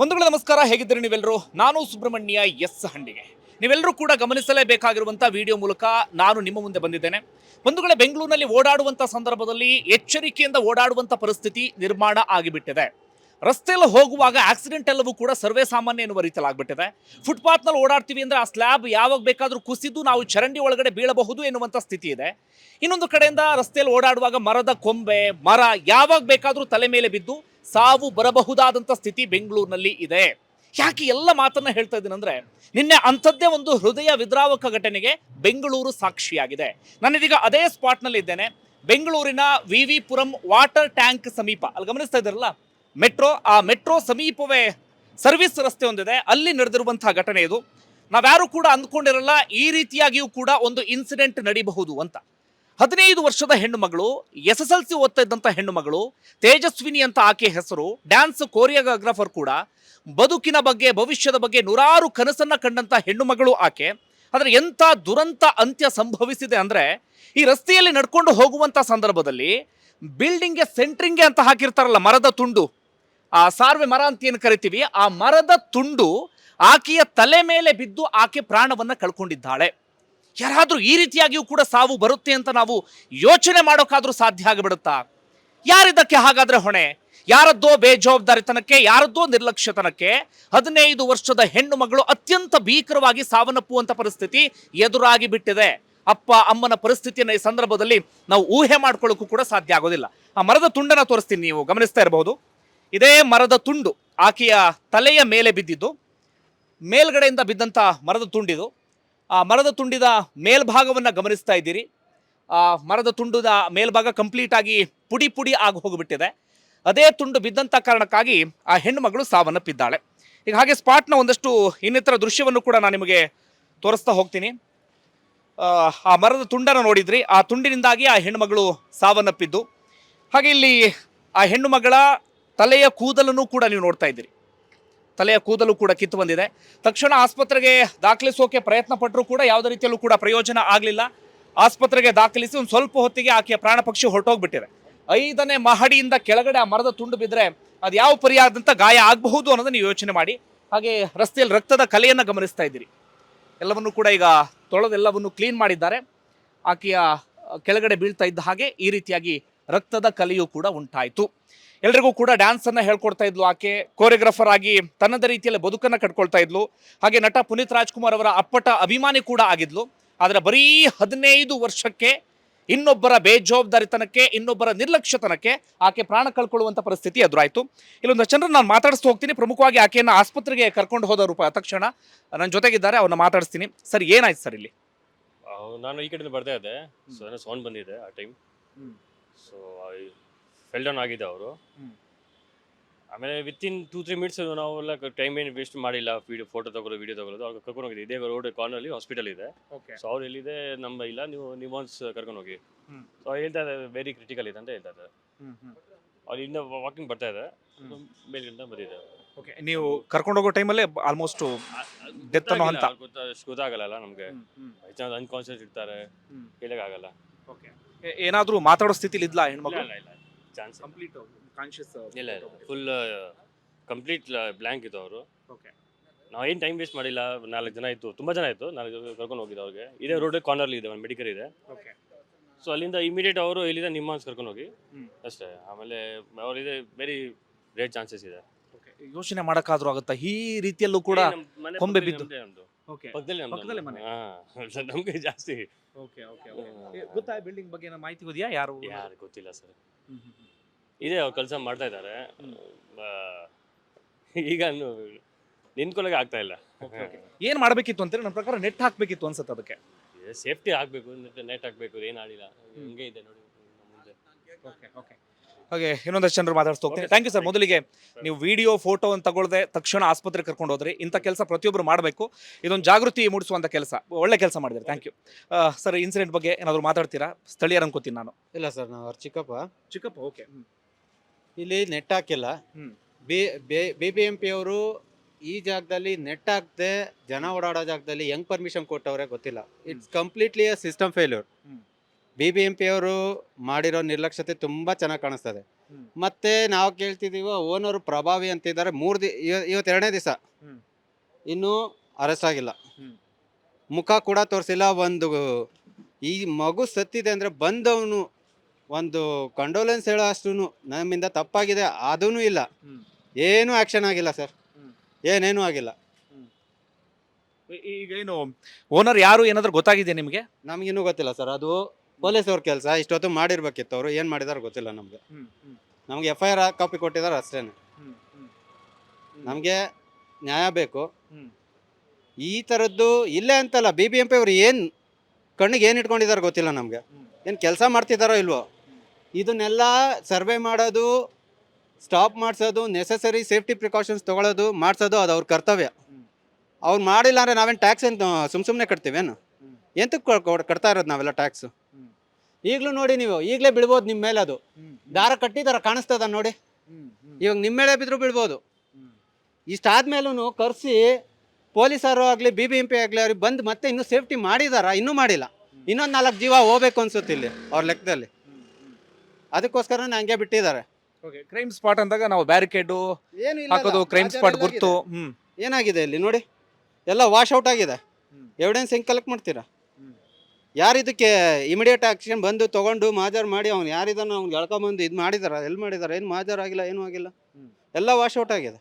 ಬಂಧುಗಳ ನಮಸ್ಕಾರ, ಹೇಗಿದ್ದೀರಿ ನೀವೆಲ್ಲರೂ? ನಾನು ಸುಬ್ರಹ್ಮಣ್ಯ ಎಸ್ ಹಂಡಿಗೆ ನೀವೆಲ್ಲರೂ ಕೂಡ ಗಮನಿಸಲೇಬೇಕಾಗಿರುವಂಥ ವಿಡಿಯೋ ಮೂಲಕ ನಾನು ನಿಮ್ಮ ಮುಂದೆ ಬಂದಿದ್ದೇನೆ. ಬಂಧುಗಳೇ, ಬೆಂಗಳೂರಿನಲ್ಲಿ ಓಡಾಡುವಂಥ ಸಂದರ್ಭದಲ್ಲಿ ಎಚ್ಚರಿಕೆಯಿಂದ ಓಡಾಡುವಂಥ ಪರಿಸ್ಥಿತಿ ನಿರ್ಮಾಣ ಆಗಿಬಿಟ್ಟಿದೆ. ರಸ್ತೆಯಲ್ಲಿ ಹೋಗುವಾಗ ಆಕ್ಸಿಡೆಂಟ್ ಎಲ್ಲವೂ ಕೂಡ ಸರ್ವೇ ಸಾಮಾನ್ಯ ಎನ್ನುವ ರೀತಿಯಲ್ಲಿ ಆಗ್ಬಿಟ್ಟಿದೆ. ಫುಟ್ಪಾತ್ನಲ್ಲಿ ಓಡಾಡ್ತೀವಿ ಅಂದರೆ ಆ ಸ್ಲ್ಯಾಬ್ ಯಾವಾಗ ಬೇಕಾದರೂ ಕುಸಿದು ನಾವು ಚರಂಡಿ ಒಳಗಡೆ ಬೀಳಬಹುದು ಎನ್ನುವಂಥ ಸ್ಥಿತಿ ಇದೆ. ಇನ್ನೊಂದು ಕಡೆಯಿಂದ ರಸ್ತೆಯಲ್ಲಿ ಓಡಾಡುವಾಗ ಮರದ ಕೊಂಬೆ, ಮರ ಯಾವಾಗ ಬೇಕಾದರೂ ತಲೆ ಮೇಲೆ ಬಿದ್ದು ಸಾವು ಬರಬಹುದಾದಂಥ ಸ್ಥಿತಿ ಬೆಂಗಳೂರಿನಲ್ಲಿ ಇದೆ. ಯಾಕೆ ಎಲ್ಲ ಮಾತನ್ನ ಹೇಳ್ತಾ ಇದ್ದೀನಿ ಅಂದ್ರೆ, ನಿನ್ನೆ ಅಂಥದ್ದೇ ಒಂದು ಹೃದಯ ವಿದ್ರಾವಕ ಘಟನೆಗೆ ಬೆಂಗಳೂರು ಸಾಕ್ಷಿಯಾಗಿದೆ. ನಾನಿದೀಗ ಅದೇ ಸ್ಪಾಟ್ನಲ್ಲಿ ಇದ್ದೇನೆ. ಬೆಂಗಳೂರಿನ V V Puram water tank ಸಮೀಪ, ಅಲ್ಲಿ ಗಮನಿಸ್ತಾ ಇದ್ದಾರಲ್ಲ? ಮೆಟ್ರೋ, ಆ ಮೆಟ್ರೋ ಸಮೀಪವೇ ಸರ್ವಿಸ್ ರಸ್ತೆ ಒಂದಿದೆ. ಅಲ್ಲಿ ನಡೆದಿರುವಂತಹ ಘಟನೆ ಇದು. ನಾವ್ಯಾರು ಕೂಡ ಅಂದ್ಕೊಂಡಿರಲ್ಲ, ಈ ರೀತಿಯಾಗಿಯೂ ಕೂಡ ಒಂದು ಇನ್ಸಿಡೆಂಟ್ ನಡೀಬಹುದು ಅಂತ. ಹದಿನೈದು ವರ್ಷದ ಹೆಣ್ಣು ಮಗಳು ಎಸ್ ಎಸ್ ಎಲ್ ಸಿ ಓದ್ತಾ ಹೆಣ್ಣು ಮಗಳು ತೇಜಸ್ವಿನಿ ಅಂತ ಆಕೆ ಹೆಸರು, ಡ್ಯಾನ್ಸ್ ಕೋರಿಯೋಗ್ರಾಫರ್ ಕೂಡ, ಬದುಕಿನ ಬಗ್ಗೆ, ಭವಿಷ್ಯದ ಬಗ್ಗೆ ನೂರಾರು ಕನಸನ್ನ ಕಂಡಂತ ಹೆಣ್ಣು ಮಗಳು ಆಕೆ. ಆದರೆ ಎಂಥ ದುರಂತ ಅಂತ್ಯ ಸಂಭವಿಸಿದೆ ಅಂದ್ರೆ, ಈ ರಸ್ತೆಯಲ್ಲಿ ನಡ್ಕೊಂಡು ಹೋಗುವಂತ ಸಂದರ್ಭದಲ್ಲಿ ಬಿಲ್ಡಿಂಗ್ಗೆ ಸೆಂಟ್ರಿಂಗ್ಗೆ ಅಂತ ಹಾಕಿರ್ತಾರಲ್ಲ ಮರದ ತುಂಡು. ಆ ಸಾರ್ವೆ ಮರ ಅಂತ ಏನು ಕರಿತೀವಿ, ಆ ಮರದ ತುಂಡು ಆಕೆಯ ತಲೆ ಮೇಲೆ ಬಿದ್ದು ಆಕೆ ಪ್ರಾಣವನ್ನ ಕಳ್ಕೊಂಡಿದ್ದಾಳೆ. ಯಾರಾದ್ರೂ ಈ ರೀತಿಯಾಗಿಯೂ ಕೂಡ ಸಾವು ಬರುತ್ತೆ ಅಂತ ನಾವು ಯೋಚನೆ ಮಾಡೋಕ್ಕಾದರೂ ಸಾಧ್ಯ ಆಗಿಬಿಡುತ್ತಾ? ಯಾರಿದ್ದಕ್ಕೆ ಹಾಗಾದರೆ ಹೊಣೆ? ಯಾರದ್ದೋ ಬೇಜವಾಬ್ದಾರಿತನಕ್ಕೆ, ಯಾರದ್ದೋ ನಿರ್ಲಕ್ಷ್ಯತನಕ್ಕೆ ಹದಿನೈದು ವರ್ಷದ ಹೆಣ್ಣು ಮಗಳು ಅತ್ಯಂತ ಭೀಕರವಾಗಿ ಸಾವನ್ನಪ್ಪುವಂಥ ಪರಿಸ್ಥಿತಿ ಎದುರಾಗಿ ಬಿಟ್ಟಿದೆ. ಅಪ್ಪ, ಅಮ್ಮನ ಪರಿಸ್ಥಿತಿಯನ್ನು ಈ ಸಂದರ್ಭದಲ್ಲಿ ನಾವು ಊಹೆ ಮಾಡ್ಕೊಳ್ಳೋಕ್ಕೂ ಕೂಡ ಸಾಧ್ಯ ಆಗೋದಿಲ್ಲ. ಆ ಮರದ ತುಂಡನ್ನ ತೋರಿಸ್ತೀನಿ ನೀವು, ಗಮನಿಸ್ತಾ ಇರಬಹುದು. ಇದೇ ಮರದ ತುಂಡು, ಆಕೆಯ ತಲೆಯ ಮೇಲೆ ಬಿದ್ದಿದ್ದು, ಮೇಲ್ಗಡೆಯಿಂದ ಬಿದ್ದಂಥ ಮರದ ತುಂಡಿದು ಮರದ ತುಂಡಿದ ಮೇಲ್ಭಾಗವನ್ನು ಗಮನಿಸ್ತಾ ಇದ್ದೀರಿ. ಆ ಮರದ ತುಂಡುದ ಮೇಲ್ಭಾಗ ಕಂಪ್ಲೀಟ್ ಆಗಿ ಪುಡಿ ಪುಡಿ ಆಗಿ ಹೋಗಿಬಿಟ್ಟಿದೆ. ಅದೇ ತುಂಡು ಬಿದ್ದಂಥ ಕಾರಣಕ್ಕಾಗಿ ಆ ಹೆಣ್ಣು ಮಗಳು ಸಾವನ್ನಪ್ಪಿದ್ದಾಳೆ. ಈಗ ಹಾಗೆ ಸ್ಪಾಟ್ನ ಒಂದಷ್ಟು ಇನ್ನಿತರ ದೃಶ್ಯವನ್ನು ಕೂಡ ನಾನು ನಿಮಗೆ ತೋರಿಸ್ತಾ ಹೋಗ್ತೀನಿ. ಆ, ಆ ಮರದ ತುಂಡನ್ನು ನೋಡಿದ್ರಿ. ಆ ತುಂಡಿನಿಂದಾಗಿ ಆ ಹೆಣ್ಣುಮಗಳು ಸಾವನ್ನಪ್ಪಿದ್ದು. ಹಾಗೆ ಇಲ್ಲಿ ಆ ಹೆಣ್ಣು ಮಗಳ ತಲೆಯ ಕೂದಲನ್ನು ಕೂಡ ನೀವು ನೋಡ್ತಾ ಇದ್ದೀರಿ. ತಲೆಯ ಕೂದಲು ಕೂಡ ಕಿತ್ತು ಬಂದಿದೆ. ತಕ್ಷಣ ಆಸ್ಪತ್ರೆಗೆ ದಾಖಲಿಸೋಕೆ ಪ್ರಯತ್ನ ಪಟ್ಟರೂ ಕೂಡ ಯಾವುದೇ ರೀತಿಯಲ್ಲೂ ಕೂಡ ಪ್ರಯೋಜನ ಆಗಲಿಲ್ಲ. ಆಸ್ಪತ್ರೆಗೆ ದಾಖಲಿಸಿ ಒಂದು ಸ್ವಲ್ಪ ಹೊತ್ತಿಗೆ ಆಕೆಯ ಪ್ರಾಣ ಪಕ್ಷಿ ಹೊರಟೋಗ್ಬಿಟ್ಟಿದೆ ಐದನೇ ಮಹಡಿಯಿಂದ ಕೆಳಗಡೆ ಆ ಮರದ ತುಂಡು ಬಿದ್ದರೆ ಅದು ಯಾವ ಪರಿಯಾದಂಥ ಗಾಯ ಆಗಬಹುದು ಅನ್ನೋದನ್ನು ನೀವು ಯೋಚನೆ ಮಾಡಿ. ಹಾಗೆ ರಸ್ತೆಯಲ್ಲಿ ರಕ್ತದ ಕಲೆಯನ್ನು ಗಮನಿಸ್ತಾ ಇದ್ದೀರಿ. ಎಲ್ಲವನ್ನು ಕೂಡ ಈಗ ತೊಳೆದೆಲ್ಲವನ್ನು ಕ್ಲೀನ್ ಮಾಡಿದ್ದಾರೆ. ಆಕೆಯ ಕೆಳಗಡೆ ಬೀಳ್ತಾ ಇದ್ದ ಹಾಗೆ ಈ ರೀತಿಯಾಗಿ ರಕ್ತದ ಕಲೆಯೂ ಕೂಡ ಉಂಟಾಯಿತು. ಎಲ್ರಿಗೂ ಕೂಡ ಡ್ಯಾನ್ಸ್ ಅನ್ನ ಹೇಳ್ಕೊಡ್ತಾ ಇದ್ಲು ಆಕೆ. ಕೋರಿಯೋಗ್ರಾಫರ್ ಆಗಿ ತನ್ನದ ರೀತಿಯಲ್ಲಿ ಬದುಕನ್ನ ಕಟ್ಕೊಳ್ತಾ ಇದ್ಲು. ಹಾಗೆ ನಟ ಪುನೀತ್ ರಾಜ್ಕುಮಾರ್ ಅವರ ಅಪ್ಪಟ ಅಭಿಮಾನಿ ಕೂಡ ಆಗಿದ್ಲು. ಆದರೆ ಬರೀ ಹದಿನೈದು ವರ್ಷಕ್ಕೆ ಇನ್ನೊಬ್ಬರ ಬೇಜವಾಬ್ದಾರಿತನಕ್ಕೆ ಇನ್ನೊಬ್ಬರ ನಿರ್ಲಕ್ಷ್ಯತನಕ್ಕೆ ಆಕೆ ಪ್ರಾಣ ಕಳ್ಕೊಳ್ಳುವಂಥ ಪರಿಸ್ಥಿತಿ ಎದುರಾಯಿತು. ಇಲ್ಲೊಂದು ಚಂದ್ರ ನಾನು ಮಾತಾಡಿಸ್ತಾ ಹೋಗ್ತೀನಿ. ಪ್ರಮುಖವಾಗಿ ಆಕೆಯನ್ನು ಆಸ್ಪತ್ರೆಗೆ ಕರ್ಕೊಂಡು ಹೋದ ರೂಪ ತಕ್ಷಣ. ನನ್ನ ಜೊತೆಗಿದ್ದಾರೆ ಅವ್ರನ್ನ ಮಾತಾಡಿಸ್ತೀನಿ. ಸರ್ ಏನಾಯ್ತು ಸರ್ ಇಲ್ಲಿ? ನಾನು ಈ ಕಡೆಯಿಂದ ಬರ್ತಾ ಇದ್ದೆ. ಸೊ ಏನೋ ಸೌಂಡ್ ಬಂದಿದೆ ಆ ಟೈಮ್. ಸೊ ಫೆಲ್ ಡೌನ್ ಆಗಿದೆ ಅವರು. ಆಮೇಲೆ within two three minutes ನಾವೆಲ್ಲ ಟೈಮ್ ಏನು ವೇಸ್ಟ್ ಮಾಡಿಲ್ಲ ವಿಡಿಯೋ ಫೋಟೋ ತಗೊಳ್ಳೋದು ವಿಡಿಯೋ ತಗೊಳ್ಳೋದು ಅವ್ರು ಕರ್ಕೊಂಡು ಹೋಗಿದೆ ಇದೇ ರೋಡ್ ಕಾರ್ನಲ್ಲಿ ಹಾಸ್ಪಿಟಲ್ ಇದೆ. ಓಕೆ ಸೊ ಅವ್ರು ಎಲ್ಲಿದೆ ನಮ್ಮ ಇಲ್ಲ ನೀವು ನೀವು ಒನ್ಸ್ ಕರ್ಕೊಂಡು ಹೋಗಿ. ಸೊ ಅವ್ರು ಹೇಳ್ತಾ ಇದ್ದಾರೆ ವೆರಿ ಕ್ರಿಟಿಕಲ್ ಇದೆ ಅಂತ ಹೇಳ್ತಾ ಇದ್ದಾರೆ. ಅವ್ರು ಇನ್ನು ವಾಕಿಂಗ್ ಬರ್ತಾ ಇದೆ ಹ್ಮ್. ಮೇಲ್ಗಡೆ ಬಂದಿದೆ. ಓಕೆ ನೀವು ಕರ್ಕೊಂಡು ಹೋಗೋ ಟೈಮಲ್ಲೇ ಆಲ್ಮೋಸ್ಟ್ ಡೆತ್ ಅನ್ನೋ ಹಂತ. ಗೊತ್ತಾ- ಗೊತ್ತಾಗಲ್ಲ ನಮಗೆ. ಅನ್ಕಾನ್ಶಿಯಸ್ ಇರ್ತಾರೆ. ಹೇಳಕ್ಕಾಗಲ್ಲ ಏನಾದರೂ ಮಾತಾಡೋ ಸ್ಥಿತಿಲಿ ಇದ್ಲಾ ಹೆಣ್ಮಕ್ಳು? ಇಲ್ಲ ಇಲ್ಲ. ಚಾನ್ಸ್ ಕಂಪ್ಲೀಟ್ ಕಾನ್ಶಿಯಸ್ ಇಲ್ಲ ಇಲ್ಲ. ಫುಲ್ ಕಂಪ್ಲೀಟ್ ಬ್ಲ್ಯಾಂಕ್ ಇತ್ತು ಅವರು. ಓಕೆ ನಾವು ಏನು ಟೈಮ್ ವೇಸ್ಟ್ ಮಾಡಿಲ್ಲ ನಾಲ್ಕು ಜನ ಇತ್ತು ತುಂಬ ಜನ ಇತ್ತು ನಾಲ್ಕು ಜನ ಕರ್ಕೊಂಡು ಹೋಗಿದ್ದು ಅವ್ರಿಗೆ. ಇದೇ ರೋಡ್ ಕಾರ್ನರ್ಲಿ ಇದೆ ಒಂದು ಮೆಡಿಕಲ್ ಇದೆ. ಓಕೆ ಸೊ ಅಲ್ಲಿಂದ ಇಮಿಡಿಯೇಟ್ ಅವರು ಇಲ್ಲಿಂದ ನಿಮ್ಮ ಕರ್ಕೊಂಡು ಹೋಗಿ. ಅಷ್ಟೇ. ಆಮೇಲೆ ಅವರಿದೆ ವೆರಿ ಗ್ರೇಟ್ ಚಾನ್ಸಸ್ ಇದೆ. ಯೋಚನೆ ಮಾಡೋಕ್ಕಾದ್ರೂ ಆಗುತ್ತಾ? ಈ ರೀತಿಯಲ್ಲೂ ಕೂಡ ಕೊಂಬೆ ಬಿದ್ದು. ನಮಗೆ ಜಾಸ್ತಿ. ಓಕೆ ಓಕೆ ಹ್ಮ್. ಗೊತ್ತಾ ಬಿಲ್ಡಿಂಗ್ ಬಗ್ಗೆ ಮಾಹಿತಿ ಯಾರು ಗೊತ್ತಿಲ್ಲ ಸರ್. ಇದೆ ಅವ್ರು ಕೆಲಸ ಮಾಡ್ತಾ ಇದ್ದಾರೆ. ಈಗ ನಿಂತ್ಕೊಳ್ಳೋಕೆ ಆಗ್ತಾ ಇಲ್ಲ. ಏನ್ ಮಾಡ್ಬೇಕಿತ್ತು ಅಂತಾರೆ ನನ್ನ ಪ್ರಕಾರ ನೆಟ್ ಹಾಕ್ಬೇಕಿತ್ತು ಅನ್ಸುತ್ತೆ ಅದಕ್ಕೆ. ಸೇಫ್ಟಿ ಆಗ್ಬೇಕು ನೆಟ್ ಹಾಕ್ಬೇಕು ಏನು ಆಡಿಲ್ಲ. ಹಿಂಗೆ ಇದೆ ನೋಡಿ ಮುಂದೆ. Okay okay. ಹಾಗೆ ಇನ್ನೊಂದಷ್ಟು ಜನರು ಮಾತಾಡ್ತಾ ಹೋಗ್ತೀನಿ. ಥ್ಯಾಂಕ್ ಯು ಸರ್ ಮೊದಲಿಗೆ ನೀವು ವಿಡಿಯೋ ಫೋಟೋ ಅಂತ ತಗೊಳ್ಳದೆ ತಕ್ಷಣ ಆಸ್ಪತ್ರೆಗೆ ಕರ್ಕೊಂಡು ಹೋದ್ರಿ ಇಂಥ ಕೆಲಸ ಪ್ರತಿಯೊಬ್ಬರು ಮಾಡಬೇಕು. ಇದೊಂದು ಜಾಗೃತಿ ಮೂಡಿಸುವಂಥ ಕೆಲಸ. ಒಳ್ಳೆ ಕೆಲಸ ಮಾಡಿದ್ರೆ ಥ್ಯಾಂಕ್ ಯು ಸರ್ ಇನ್ಸಿಡೆಂಟ್ ಬಗ್ಗೆ ಏನಾದರೂ ಮಾತಾಡ್ತೀರಾ? ಸ್ಥಳೀಯರು ಅನ್ಕೋತೀನಿ ನಾನು. ಇಲ್ಲ ಸರ್ ನಾವು ಅವ್ರ ಚಿಕ್ಕಪ್ಪ. ಚಿಕ್ಕಪ್ಪ ಓಕೆ ಇಲ್ಲಿ ನೆಟ್ ಹಾಕಿಲ್ಲ. B B B M P ಅವರು ಈ ಜಾಗದಲ್ಲಿ ನೆಟ್ ಹಾಕದೆ ಜನ ಓಡಾಡೋ ಜಾಗದಲ್ಲಿ ಹೆಂಗ್ ಪರ್ಮಿಷನ್ ಕೊಟ್ಟವ್ರೆ ಗೊತ್ತಿಲ್ಲ. It's completely system failure. B B M P ಅವರು ಮಾಡಿರೋ ನಿರ್ಲಕ್ಷ್ಯತೆ ತುಂಬ ಚೆನ್ನಾಗಿ ಕಾಣಿಸ್ತದೆ. ಮತ್ತೆ ನಾವು ಕೇಳ್ತಿದ್ದೀವೋ ಓನರ್ ಪ್ರಭಾವಿ ಅಂತಿದ್ದಾರೆ ಮೂರು ದಿ ಇವ- ಇವತ್ತು ಎರಡನೇ ದಿವಸ. ಇನ್ನೂ ಅರೆಸ್ಟ್ ಆಗಿಲ್ಲ. ಮುಖ ಕೂಡ ತೋರಿಸಿಲ್ಲ ಒಂದು ಈ ಮಗು ಸತ್ತಿದೆ ಅಂದ್ರೆ ಬಂದವನು ಒಂದು ಕಂಡೋಲೆನ್ಸ್ ಹೇಳೋ ಅಷ್ಟು ನಮ್ಮಿಂದ ತಪ್ಪಾಗಿದೆ ಅದೂ ಇಲ್ಲ. ಏನೂ ಆಕ್ಷನ್ ಆಗಿಲ್ಲ ಸರ್. ಹ್ಮ್. ಏನೇನೂ ಆಗಿಲ್ಲ. ಈಗ ಏನು ಓನರ್ ಯಾರು ಏನಾದರೂ ಗೊತ್ತಾಗಿದೆ ನಿಮಗೆ? ನಮಗಿನ್ನೂ ಗೊತ್ತಿಲ್ಲ ಸರ್ ಅದು ಪೊಲೀಸ್ ಅವ್ರ ಕೆಲಸ ಇಷ್ಟೊತ್ತು ಮಾಡಿರ್ಬೇಕಿತ್ತು ಅವರು ಏನು ಮಾಡಿದಾರೆ ಗೊತ್ತಿಲ್ಲ ನಮಗೆ. ನಮಗೆ ಎಫ್ ಐ ಆರ್ ಕಾಪಿ ಕೊಟ್ಟಿದ್ದಾರೆ ಅಷ್ಟೇ ನಮಗೆ ನ್ಯಾಯ ಬೇಕು. ಈ ಥರದ್ದು ಇಲ್ಲೇ ಅಂತಲ್ಲ ಬಿ ಬಿ ಎಂ ಪಿ ಅವ್ರು ಏನು ಕಣ್ಣಿಗೆ ಏನು ಇಟ್ಕೊಂಡಿದ್ದಾರೆ ಗೊತ್ತಿಲ್ಲ ನಮಗೆ. ಏನು ಕೆಲಸ ಮಾಡ್ತಿದ್ದಾರೋ ಇಲ್ವೋ. ಇದನ್ನೆಲ್ಲ ಸರ್ವೆ ಮಾಡೋದು ಸ್ಟಾಪ್ ಮಾಡಿಸೋದು ನೆಸೆಸರಿ ಸೇಫ್ಟಿ ಪ್ರಿಕಾಷನ್ಸ್ ತೊಗೊಳೋದು ಮಾಡಿಸೋದು ಅದು ಅವ್ರ ಕರ್ತವ್ಯ. ಅವ್ರು ಮಾಡಿಲ್ಲ ಅಂದರೆ ನಾವೇನು ಟ್ಯಾಕ್ಸ್ ಏನು ಸುಮ್ಮ ಸುಮ್ಮನೆ ಕಟ್ತೀವೇನು. ಎಂತಕ್ಕೆ ಕಟ್ತಾ ಇರೋದು ನಾವೆಲ್ಲ ಟ್ಯಾಕ್ಸು ಈಗಲೂ ನೋಡಿ ನೀವು ಈಗಲೇ ಬಿಡ್ಬೋದು ನಿಮ್ಮ ಮೇಲೆ ಅದು. ದಾರ ಕಟ್ಟಿದಾರ ಕಾಣಿಸ್ತದ ನೋಡಿ. ಇವಾಗ ನಿಮ್ಮ ಮೇಲೆ ಬಿದ್ದರೂ ಬಿಡ್ಬೋದು ಇಷ್ಟಾದ್ಮೇಲೂ ಕರೆಸಿ ಪೊಲೀಸರು ಆಗಲಿ ಬಿ ಬಿ ಎಂ ಪಿ ಆಗಲಿ ಅವ್ರಿಗೆ ಬಂದು ಮತ್ತೆ ಇನ್ನೂ ಸೇಫ್ಟಿ ಮಾಡಿದಾರ ಇನ್ನೂ ಮಾಡಿಲ್ಲ. ಇನ್ನೊಂದು ನಾಲ್ಕು ಜೀವ ಹೋಗ್ಬೇಕು ಅನ್ಸುತ್ತೆ ಇಲ್ಲಿ ಅವ್ರ ಲೆಕ್ಕದಲ್ಲಿ. ಅದಕ್ಕೋಸ್ಕರ ಹಂಗೆ ಬಿಟ್ಟಿದ್ದಾರೆ. ಕ್ರೈಮ್ ಸ್ಪಾಟ್ ಅಂದಾಗ ನಾವು ಬ್ಯಾರಿಕೇಡು ಹಾಕೋದು ಕ್ರೈಮ್ ಸ್ಪಾಟ್ ಗುರುತು ಏನಾಗಿದೆ ಇಲ್ಲಿ ನೋಡಿ? ಎಲ್ಲ ವಾಶ್ ಔಟ್ ಆಗಿದೆ. ಎವಿಡೆನ್ಸ್ ಹೆಂಗೆ ಕಲೆಕ್ಟ್ ಮಾಡ್ತೀರಾ. ಯಾರು ಇದಕ್ಕೆ ಇಮಿಡಿಯೇಟ್ ಆಕ್ಷನ್ ಬಂದು ತಗೊಂಡು ಮಾಜಾರ್ ಮಾಡಿ ಅವ್ನು ಯಾರಿದಾನ ಅವ್ನು ಎಳ್ಕೊಂಬಂದು ಇದು ಮಾಡಿದಾರ ಎಲ್ಲಿ ಮಾಡಿದಾರ ಏನು ಮಾಜಾರ್ ಆಗಿಲ್ಲ ಏನೂ ಆಗಿಲ್ಲ. ಎಲ್ಲ ವಾಶ್ ಔಟ್ ಆಗಿದೆ.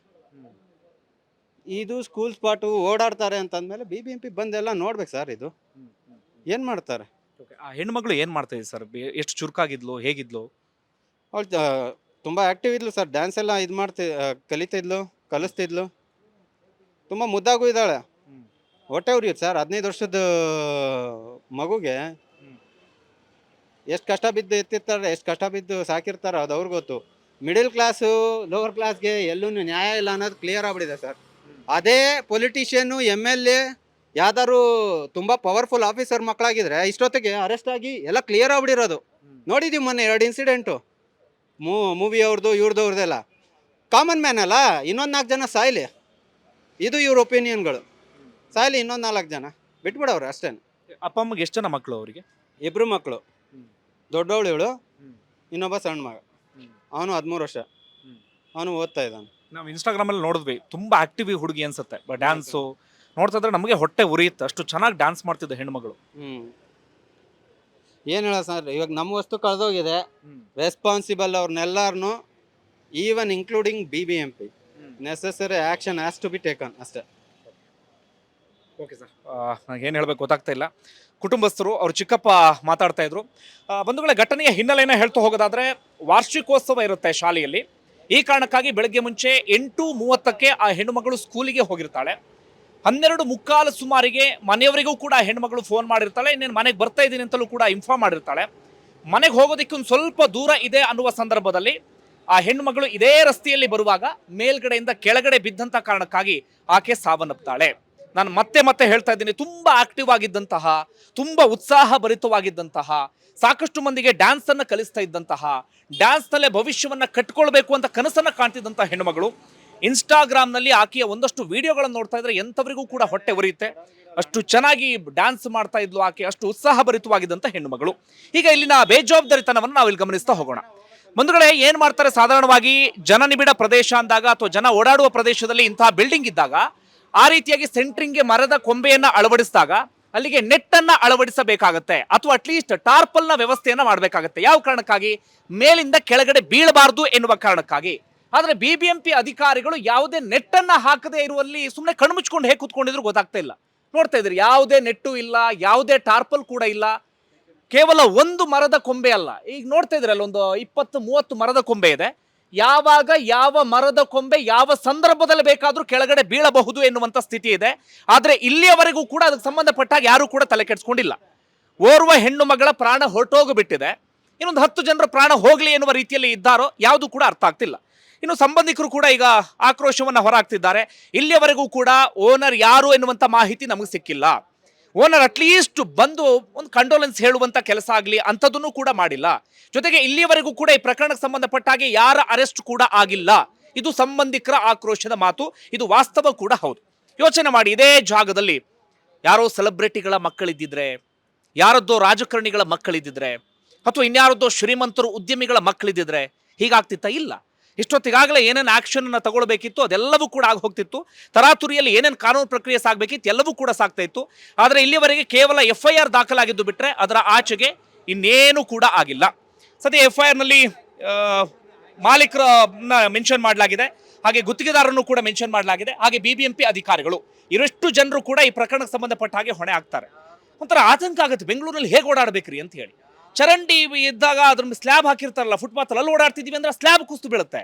ಇದು ಸ್ಕೂಲ್ ಸ್ಪಾಟು ಓಡಾಡ್ತಾರೆ ಅಂತಂದ್ಮೇಲೆ ಬಿ ಬಿ ಎಂ ಪಿ ಬಂದೆಲ್ಲ ನೋಡ್ಬೇಕು ಸರ್ ಇದು. ಏನು ಮಾಡ್ತಾರೆ? ಆ ಹೆಣ್ಮಗಳು ಏನು ಮಾಡ್ತಾ ಸರ್ ಎಷ್ಟು ಚುರುಕಾಗಿದ್ಲು ಹೇಗಿದ್ಲು? ಅವಳು ತುಂಬ ಆ್ಯಕ್ಟಿವ್ ಇದ್ಲು ಸರ್ ಡ್ಯಾನ್ಸ್ ಎಲ್ಲ ಇದು ಮಾಡ್ತಿ ಆ, ಕಲಿತಿದ್ಲು ಕಲಿಸ್ತಿದ್ಲು. ತುಂಬ ಮುದ್ದಾಗೂ ಇದ್ದಾಳೆ. ಹೊಟ್ಟೆ ಉರಿಯುತ್ತೆ ಸರ್ ಹದಿನೈದು ವರ್ಷದ ಮಗುಗೆ ಎಷ್ಟು ಕಷ್ಟ ಬಿದ್ದು ಎತ್ತಿರ್ತಾರೆ, ಎಷ್ಟು ಕಷ್ಟ ಬಿದ್ದು ಸಾಕಿರ್ತಾರೆ ಅದು ಅವ್ರಿಗೆ ಗೊತ್ತು. ಮಿಡಿಲ್ ಕ್ಲಾಸು ಲೋವರ್ ಕ್ಲಾಸ್ಗೆ ಎಲ್ಲೂ ನ್ಯಾಯ ಇಲ್ಲ ಅನ್ನೋದು ಕ್ಲಿಯರ್ ಆಗ್ಬಿಟ್ಟಿದೆ ಸರ್. ಅದೇ ಪೊಲಿಟಿಷಿಯನ್ನು ಎಂ ಎಲ್ ಎ ಯಾವ್ದಾದ್ರು ತುಂಬ ಪವರ್ಫುಲ್ ಆಫೀಸರ್ ಮಕ್ಕಳಾಗಿದ್ರೆ ಇಷ್ಟೊತ್ತಿಗೆ ಅರೆಸ್ಟ್ ಆಗಿ ಎಲ್ಲ ಕ್ಲಿಯರ್ ಆಗ್ಬಿಡಿರೋದು ನೋಡಿದೀವಿ ಮೊನ್ನೆ ಎರಡು ಇನ್ಸಿಡೆಂಟು ಮೂ ಮೂವಿ ಅವ್ರದ್ದು ಇವ್ರದ್ದು ಅವ್ರದ್ದೆಲ್ಲ ಕಾಮನ್ ಮ್ಯಾನ್ ಅಲ್ಲ, ಇನ್ನೊಂದು ನಾಲ್ಕು ಜನ ಸಾಯ್ಲಿ. ಇದು ಇವ್ರ ಒಪಿನಿಯನ್ಗಳು ಸಾಯ್ಲಿ ಇನ್ನೊಂದು ನಾಲ್ಕು ಜನ. ಬಿಟ್ಬಿಡವ್ರೆ ಅಷ್ಟೇ ಅಪ್ಪ ಅಮ್ಮಗೆ ಎಷ್ಟು ಜನ ಮಕ್ಕಳು ಅವರಿಗೆ? ಇಬ್ರು ಮಕ್ಕಳು ದೊಡ್ಡವಳು ಇವಳು ಇನ್ನೊಬ್ಬ ಸಣ್ಣ ಮಗ. ಅವನು ಹದಿಮೂರು ವರ್ಷ. ಅವನು ಓದ್ತಾ ಇದ್ದಾನೆ. ನಾವು ಇನ್ಸ್ಟಾಗ್ರಾಮ್ ಅಲ್ಲಿ ನೋಡಿದ್ವಿ ತುಂಬಾ ಆಕ್ಟಿವ್ ಹುಡುಗಿ ಅನ್ಸುತ್ತೆ ಡ್ಯಾನ್ಸು ನೋಡ್ತಾ ಇದ್ರೆ ನಮಗೆ ಹೊಟ್ಟೆ ಉರಿಯುತ್ತೆ ಅಷ್ಟು ಚೆನ್ನಾಗಿ ಡ್ಯಾನ್ಸ್ ಮಾಡ್ತಿದ್ದ ಹೆಣ್ಮಗಳು. ಹ್ಞೂ ಏನು ಹೇಳ ಸರ್ ಇವಾಗ ನಮ್ಮ ವಸ್ತು ಕಳೆದೋಗಿದೆ. Responsible ಅವ್ರನ್ನೆಲ್ಲಾರನು even including B B M P necessary action has to be taken ಅಷ್ಟೇ. ಓಕೆ ಸರ್ ನನಗೆ ಏನು ಹೇಳ್ಬೇಕು ಗೊತ್ತಾಗ್ತಾ ಇಲ್ಲ. ಕುಟುಂಬಸ್ಥರು ಅವ್ರ ಚಿಕ್ಕಪ್ಪ ಮಾತಾಡ್ತಾ ಇದ್ರು. ಬಂಧುಗಳ ಘಟನೆಯ ಹಿನ್ನೆಲೆಯನ್ನು ಹೇಳ್ತಾ ಹೋಗೋದಾದ್ರೆ ವಾರ್ಷಿಕೋತ್ಸವ ಇರುತ್ತೆ ಶಾಲೆಯಲ್ಲಿ. ಈ ಕಾರಣಕ್ಕಾಗಿ ಬೆಳಗ್ಗೆ ಮುಂಚೆ ಎಂಟು ಮೂವತ್ತಕ್ಕೆ ಆ ಹೆಣ್ಣುಮಗಳು ಸ್ಕೂಲಿಗೆ ಹೋಗಿರ್ತಾಳೆ. ಹನ್ನೆರಡು ಮುಕ್ಕಾಲು ಸುಮಾರಿಗೆ ಮನೆಯವರಿಗೂ ಕೂಡ ಆ ಹೆಣ್ಮಗಳು ಫೋನ್ ಮಾಡಿರ್ತಾಳೆ. ಇನ್ನೇನು ಮನೆಗೆ ಬರ್ತಾ ಇದ್ದೀನಿ ಅಂತಲೂ ಕೂಡ ಇನ್ಫಾರ್ಮ್ ಮಾಡಿರ್ತಾಳೆ. ಮನೆಗೆ ಹೋಗೋದಕ್ಕೆ ಒಂದು ಸ್ವಲ್ಪ ದೂರ ಇದೆ ಅನ್ನುವ ಸಂದರ್ಭದಲ್ಲಿ ಆ ಹೆಣ್ಣುಮಗಳು ಇದೇ ರಸ್ತೆಯಲ್ಲಿ ಬರುವಾಗ ಮೇಲ್ಗಡೆಯಿಂದ ಕೆಳಗಡೆ ಬಿದ್ದಂತ ಕಾರಣಕ್ಕಾಗಿ ಆಕೆ ಸಾವನ್ನಪ್ತಾಳೆ. ನಾನು ಮತ್ತೆ ಮತ್ತೆ ಹೇಳ್ತಾ ಇದ್ದೀನಿ, ತುಂಬ ಆಕ್ಟಿವ್ ಆಗಿದ್ದಂತಹ, ತುಂಬ ಉತ್ಸಾಹ ಭರಿತವಾಗಿದ್ದಂತಹ ಸಾಕಷ್ಟು ಮಂದಿಗೆ ಡ್ಯಾನ್ಸ್ ಅನ್ನ ಕಲಿಸ್ತಾ ಇದ್ದಂತಹ ಡ್ಯಾನ್ಸ್ ಭವಿಷ್ಯವನ್ನು ಭವಿಷ್ಯವನ್ನ ಕಟ್ಕೊಳ್ಬೇಕು ಅಂತ ಕನಸನ್ನ ಕಾಣ್ತಿದ್ದಂಥ ಹೆಣ್ಣುಮಗಳು. ಇನ್ಸ್ಟಾಗ್ರಾಮ್ನಲ್ಲಿ ಆಕೆಯ ಒಂದಷ್ಟು ವಿಡಿಯೋಗಳನ್ನು ನೋಡ್ತಾ ಇದ್ರೆ ಎಂಥವರಿಗೂ ಕೂಡ ಹೊಟ್ಟೆ ಉರಿಯುತ್ತೆ. ಅಷ್ಟು ಚೆನ್ನಾಗಿ ಡ್ಯಾನ್ಸ್ ಮಾಡ್ತಾ ಇದ್ಲು ಆಕೆ, ಅಷ್ಟು ಉತ್ಸಾಹಭರಿತವಾಗಿದ್ದಂಥ ಹೆಣ್ಣುಮಗಳು. ಈಗ ಇಲ್ಲಿನ ಬೇಜವಾಬ್ದಾರಿತನವನ್ನು ನಾವು ಇಲ್ಲಿ ಗಮನಿಸ್ತಾ ಹೋಗೋಣ. ಬಂಧುಗಳೇ, ಏನು ಮಾಡ್ತಾರೆ ಸಾಧಾರಣವಾಗಿ? ಜನನಿಬಿಡ ಪ್ರದೇಶ ಅಂದಾಗ ಅಥವಾ ಜನ ಓಡಾಡುವ ಪ್ರದೇಶದಲ್ಲಿ ಇಂತಹ ಬಿಲ್ಡಿಂಗ್ ಇದ್ದಾಗ ಆ ರೀತಿಯಾಗಿ ಸೆಂಟ್ರಿಂಗ್ಗೆ ಮರದ ಕೊಂಬೆಯನ್ನ ಅಳವಡಿಸಿದಾಗ ಅಲ್ಲಿಗೆ ನೆಟ್ ಅನ್ನ ಅಳವಡಿಸಬೇಕಾಗತ್ತೆ. ಅಥವಾ ಅಟ್ಲೀಸ್ಟ್ ಟಾರ್ಪಲ್ನ ವ್ಯವಸ್ಥೆಯನ್ನ ಮಾಡಬೇಕಾಗತ್ತೆ. ಯಾವ ಕಾರಣಕ್ಕಾಗಿ? ಮೇಲಿಂದ ಕೆಳಗಡೆ ಬೀಳಬಾರದು ಎನ್ನುವ ಕಾರಣಕ್ಕಾಗಿ. ಆದ್ರೆ ಬಿಬಿಎಂಪಿ ಅಧಿಕಾರಿಗಳು ಯಾವುದೇ ನೆಟ್ ಅನ್ನ ಹಾಕದೇ ಇರುವಲ್ಲಿ ಸುಮ್ಮನೆ ಕಣ್ಮುಚ್ಕೊಂಡು ಹೇಗೆ ಕೂತ್ಕೊಂಡಿದ್ರು ಗೊತ್ತಾಗ್ತಾ ಇಲ್ಲ. ನೋಡ್ತಾ ಇದ್ರಿ ಯಾವುದೇ ನೆಟ್ಟು ಇಲ್ಲ, ಯಾವುದೇ ಟಾರ್ಪಲ್ ಕೂಡ ಇಲ್ಲ. ಕೇವಲ ಒಂದು ಮರದ ಕೊಂಬೆ ಅಲ್ಲ. ಈಗ ನೋಡ್ತಾ ಇದ್ರಲ್ಲ ಒಂದು ಇಪ್ಪತ್ತು, ಮೂವತ್ತು ಮರದ ಕೊಂಬೆ ಇದೆ. ಯಾವಾಗ, ಯಾವ ಮರದ ಕೊಂಬೆ ಯಾವ ಸಂದರ್ಭದಲ್ಲಿ ಬೇಕಾದರೂ ಕೆಳಗಡೆ ಬೀಳಬಹುದು ಎನ್ನುವಂಥ ಸ್ಥಿತಿ ಇದೆ. ಆದರೆ ಇಲ್ಲಿಯವರೆಗೂ ಕೂಡ ಅದಕ್ಕೆ ಸಂಬಂಧಪಟ್ಟಾಗ ಯಾರು ಕೂಡ ತಲೆ ಕೆಡಿಸ್ಕೊಂಡಿಲ್ಲ. ಓರ್ವ ಹೆಣ್ಣು ಮಗಳ ಪ್ರಾಣ ಹೊರಟೋಗಿಬಿಟ್ಟಿದೆ. ಇನ್ನೊಂದು ಹತ್ತು ಜನರ ಪ್ರಾಣ ಹೋಗ್ಲಿ ಎನ್ನುವ ರೀತಿಯಲ್ಲಿ ಇದ್ದಾರೋ ಯಾವುದು ಕೂಡ ಅರ್ಥ ಆಗ್ತಿಲ್ಲ. ಇನ್ನು ಸಂಬಂಧಿಕರು ಕೂಡ ಈಗ ಆಕ್ರೋಶವನ್ನ ಹೊರಹಾಕ್ತಿದ್ದಾರೆ ಇಲ್ಲಿಯವರೆಗೂ ಕೂಡ ಓನರ್ ಯಾರು ಎನ್ನುವಂಥ ಮಾಹಿತಿ ನಮಗೆ ಸಿಕ್ಕಿಲ್ಲ. ಓನರ್ ಅಟ್ಲೀಸ್ಟ್ ಬಂದು ಒಂದು ಕಂಡೋಲೆನ್ಸ್ ಹೇಳುವಂತ ಕೆಲಸ ಆಗಲಿ ಅಂಥದ್ದನ್ನು ಕೂಡ ಮಾಡಿಲ್ಲ. ಜೊತೆಗೆ ಇಲ್ಲಿಯವರೆಗೂ ಕೂಡ ಈ ಪ್ರಕರಣಕ್ಕೆ ಸಂಬಂಧಪಟ್ಟ ಹಾಗೆ ಯಾರ ಅರೆಸ್ಟ್ ಕೂಡ ಆಗಿಲ್ಲ. ಇದು ಸಂಬಂಧಿಕರ ಆಕ್ರೋಶದ ಮಾತು, ಇದು ವಾಸ್ತವ ಕೂಡ ಹೌದು. ಯೋಚನೆ ಮಾಡಿ, ಇದೇ ಜಾಗದಲ್ಲಿ ಯಾರೋ ಸೆಲೆಬ್ರಿಟಿಗಳ ಮಕ್ಕಳಿದ್ದಿದ್ರೆ, ಯಾರದ್ದೋ ರಾಜಕಾರಣಿಗಳ ಮಕ್ಕಳಿದ್ದಿದ್ರೆ, ಅಥವಾ ಇನ್ಯಾರದ್ದೋ ಶ್ರೀಮಂತರು ಉದ್ಯಮಿಗಳ ಮಕ್ಕಳಿದ್ದಿದ್ರೆ ಹೀಗಾಗ್ತಿತ್ತ ಇಲ್ಲ. ಇಷ್ಟೊತ್ತಿಗಾಗಲೇ ಏನೇನು ಆಕ್ಷನ್ ಅನ್ನು ತಗೊಳ್ಬೇಕಿತ್ತು, ಅದೆಲ್ಲವೂ ಕೂಡ ಆಗಿ ಹೋಗ್ತಿತ್ತು. ತರಾತುರಿಯಲ್ಲಿ ಏನೇನು ಕಾನೂನು ಪ್ರಕ್ರಿಯೆ ಸಾಗಬೇಕಿತ್ತು, ಎಲ್ಲವೂ ಕೂಡ ಸಾಗ್ತಾ ಇತ್ತು. ಆದರೆ ಇಲ್ಲಿವರೆಗೆ ಕೇವಲ ಎಫ್ ಐ ಆರ್ ದಾಖಲಾಗಿದ್ದು ಬಿಟ್ಟರೆ ಅದರ ಆಚೆಗೆ ಇನ್ನೇನು ಕೂಡ ಆಗಿಲ್ಲ. ಸದ್ಯ ಎಫ್ ಐ ಆರ್ನಲ್ಲಿ ಮಾಲೀಕರನ್ನ ಮೆನ್ಷನ್ ಮಾಡಲಾಗಿದೆ. ಹಾಗೆ ಗುತ್ತಿಗೆದಾರರನ್ನು ಕೂಡ ಮೆನ್ಷನ್ ಮಾಡಲಾಗಿದೆ. ಹಾಗೆ ಬಿ ಬಿ ಎಂ ಪಿ ಅಧಿಕಾರಿಗಳು. ಇರಷ್ಟು ಜನರು ಕೂಡ ಈ ಪ್ರಕರಣಕ್ಕೆ ಸಂಬಂಧಪಟ್ಟ ಹಾಗೆ ಹೊಣೆ ಆಗ್ತಾರೆ. ಒಂಥರ ಆತಂಕ ಆಗುತ್ತೆ. ಬೆಂಗಳೂರಲ್ಲಿ ಹೇಗೆ ಓಡಾಡಬೇಕ್ರಿ ಅಂತ ಹೇಳಿ. ಚರಂಡಿ ಇದ್ದಾಗ ಅದ್ರ ಸ್ಲ್ಯಾಬ್ ಹಾಕಿರ್ತಾರಲ್ಲ ಫುಟ್ಪಾತ್ ಅಲ್ಲಿ ಓಡಾಡ್ತಿದೀವಿ ಅಂದ್ರೆ ಸ್ಲ್ಯಾಬ್ ಕುಸ್ತು ಬೀಳುತ್ತೆ.